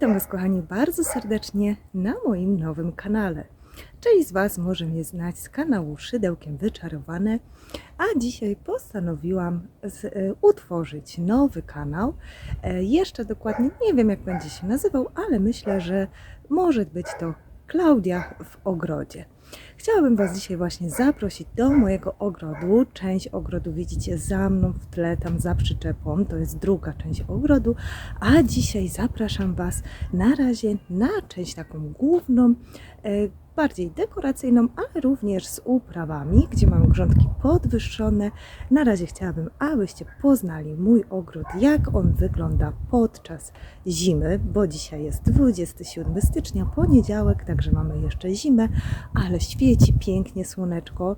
Was, kochani, bardzo serdecznie na moim nowym kanale. Część z Was może mnie znać z kanału Szydełkiem Wyczarowane, a dzisiaj postanowiłam z, e, utworzyć nowy kanał. E, jeszcze dokładnie nie wiem, jak będzie się nazywał, ale myślę, że może być to Klaudia w ogrodzie. Chciałabym Was dzisiaj właśnie zaprosić do mojego ogrodu. Część ogrodu widzicie za mną w tle, tam za przyczepą. To jest druga część ogrodu. A dzisiaj zapraszam Was na razie na część taką główną, e, bardziej dekoracyjną, ale również z uprawami, gdzie mam grządki podwyższone. Na razie chciałabym, abyście poznali mój ogród, jak on wygląda podczas zimy, bo dzisiaj jest 27 stycznia, poniedziałek, także mamy jeszcze zimę, ale świeci pięknie słoneczko.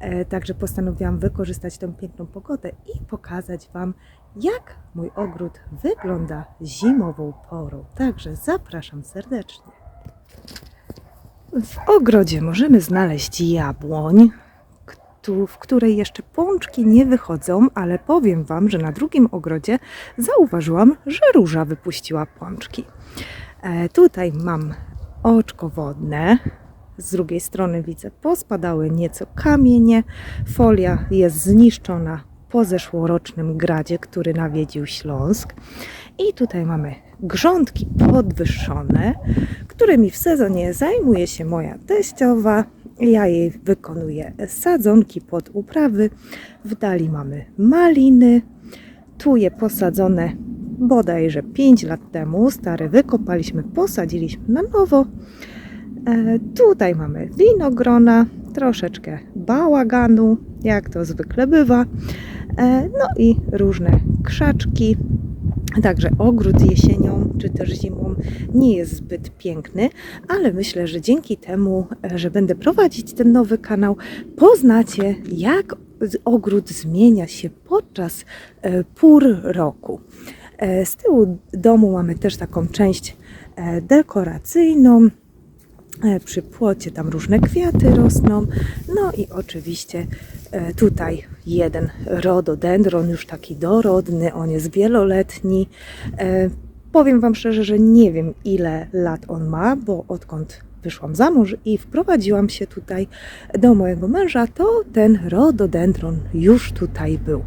E, Także postanowiłam wykorzystać tę piękną pogodę i pokazać Wam, jak mój ogród wygląda zimową porą. Także zapraszam serdecznie. W ogrodzie możemy znaleźć jabłoń, w której jeszcze pączki nie wychodzą, ale powiem Wam, że na drugim ogrodzie zauważyłam, że róża wypuściła pączki. E, tutaj mam oczko wodne. Z drugiej strony widzę, pospadały nieco kamienie. Folia jest zniszczona po zeszłorocznym gradzie, który nawiedził Śląsk. I tutaj mamy grządki podwyższone, którymi w sezonie zajmuje się moja teściowa. Ja jej wykonuję sadzonki pod uprawy. W dali mamy maliny. Tu je posadzone bodajże 5 lat temu. Stare wykopaliśmy, posadziliśmy na nowo. E, tutaj mamy winogrona, troszeczkę bałaganu, jak to zwykle bywa. E, no i różne krzaczki. Także ogród jesienią czy też zimą nie jest zbyt piękny, ale myślę, że dzięki temu, e, że będę prowadzić ten nowy kanał, poznacie, jak ogród zmienia się podczas e, pór roku. E, Z tyłu domu mamy też taką część dekoracyjną. Przy płocie tam różne kwiaty rosną. No i oczywiście tutaj jeden rododendron, już taki dorodny, on jest wieloletni. E, Powiem Wam szczerze, że nie wiem ile lat on ma, bo odkąd wyszłam za mąż i wprowadziłam się tutaj do mojego męża, to ten rododendron już tutaj był.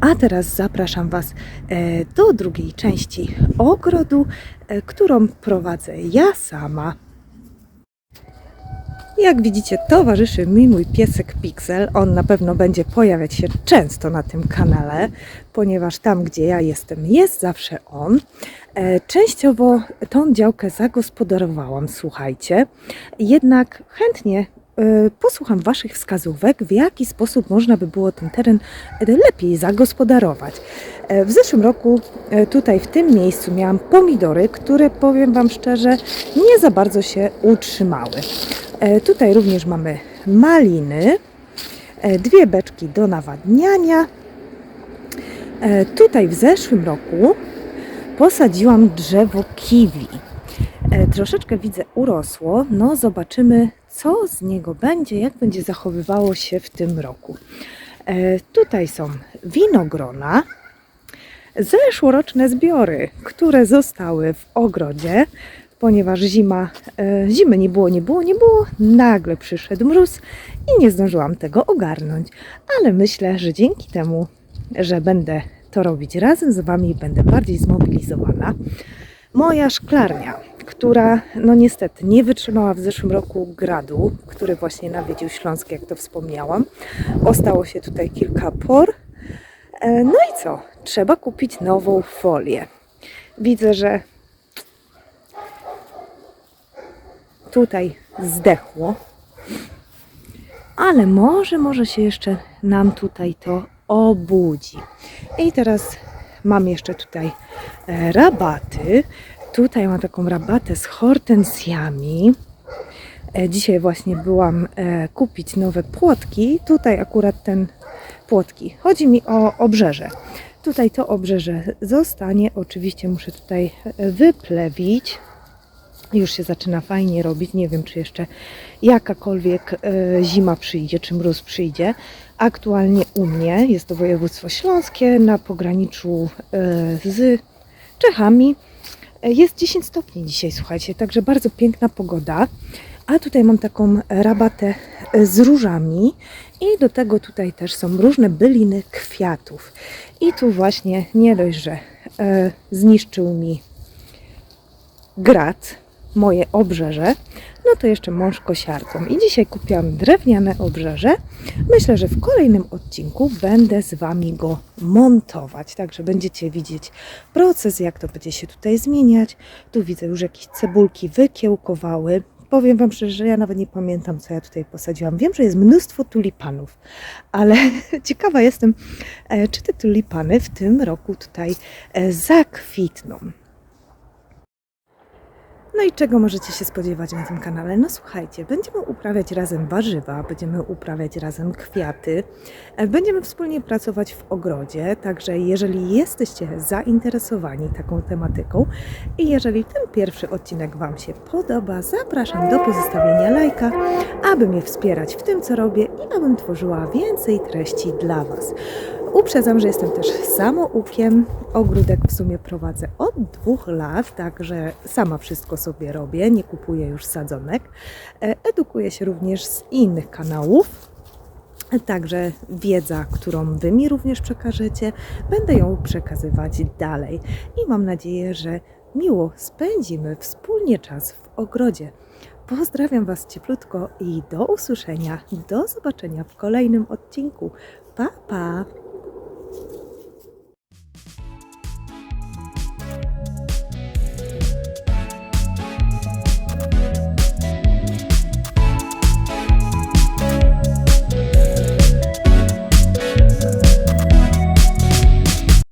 A teraz zapraszam Was e, do drugiej części ogrodu, e, którą prowadzę ja sama. Jak widzicie, towarzyszy mi mój piesek Pixel. On na pewno będzie pojawiać się często na tym kanale, ponieważ tam, gdzie ja jestem, jest zawsze on. E, Częściowo tą działkę zagospodarowałam, słuchajcie. Jednak chętnie e, posłucham Waszych wskazówek, w jaki sposób można by było ten teren lepiej zagospodarować. E, W zeszłym roku tutaj w tym miejscu miałam pomidory, które powiem Wam szczerze, nie za bardzo się utrzymały. E, Tutaj również mamy maliny, e, dwie beczki do nawadniania. E, Tutaj w zeszłym roku posadziłam drzewo kiwi. Troszeczkę widzę urosło, no zobaczymy co z niego będzie, jak będzie zachowywało się w tym roku. Tutaj są winogrona, zeszłoroczne zbiory, które zostały w ogrodzie, ponieważ zima, e, zimy nie było, nie było, nie było, nagle przyszedł mróz i nie zdążyłam tego ogarnąć. Ale myślę, że dzięki temu, że będę to robić razem z Wami, będę bardziej zmobilizowana. Moja szklarnia, która no niestety nie wytrzymała w zeszłym roku gradu, który właśnie nawiedził Śląsk, jak to wspomniałam. Ostało się tutaj kilka por. E, No i co? Trzeba kupić nową folię. Widzę, że tutaj zdechło, ale może, może się jeszcze nam tutaj to obudzi. I teraz mam jeszcze tutaj e, rabaty. Tutaj mam taką rabatę z hortensjami. E, Dzisiaj właśnie byłam e, kupić nowe płotki. Tutaj akurat ten płotki. Chodzi mi o obrzeże. Tutaj to obrzeże zostanie. Oczywiście muszę tutaj wyplewić. Już się zaczyna fajnie robić. Nie wiem, czy jeszcze jakakolwiek e, zima przyjdzie, czy mróz przyjdzie. Aktualnie u mnie jest to województwo śląskie na pograniczu e, z Czechami. E, Jest 10 stopni dzisiaj, słuchajcie, także bardzo piękna pogoda. A tutaj mam taką rabatę z różami i do tego tutaj też są różne byliny kwiatów. I tu właśnie nie dość, że zniszczył mi grat, moje obrzeże, no to jeszcze mąż kosiarką. I dzisiaj kupiłam drewniane obrzeże. Myślę, że w kolejnym odcinku będę z Wami go montować, także będziecie widzieć proces, jak to będzie się tutaj zmieniać. Tu widzę już jakieś cebulki wykiełkowały. Powiem Wam szczerze, że ja nawet nie pamiętam, co ja tutaj posadziłam. Wiem, że jest mnóstwo tulipanów, ale ciekawa jestem, e, czy te tulipany w tym roku tutaj e, zakwitną. No i czego możecie się spodziewać na tym kanale? No słuchajcie, będziemy uprawiać razem warzywa, będziemy uprawiać razem kwiaty, e, będziemy wspólnie pracować w ogrodzie, także jeżeli jesteście zainteresowani taką tematyką i jeżeli ten pierwszy odcinek Wam się podoba, zapraszam do pozostawienia lajka, aby mnie wspierać w tym, co robię i abym tworzyła więcej treści dla Was. Uprzedzam, że jestem też samoukiem. Ogródek w sumie prowadzę od dwóch lat, także sama wszystko sobie robię, nie kupuję już sadzonek. E, Edukuję się również z innych kanałów. Także wiedza, którą Wy mi również przekażecie, będę ją przekazywać dalej. I mam nadzieję, że miło spędzimy wspólnie czas w ogrodzie. Pozdrawiam Was cieplutko i do usłyszenia, do zobaczenia w kolejnym odcinku. Pa, pa!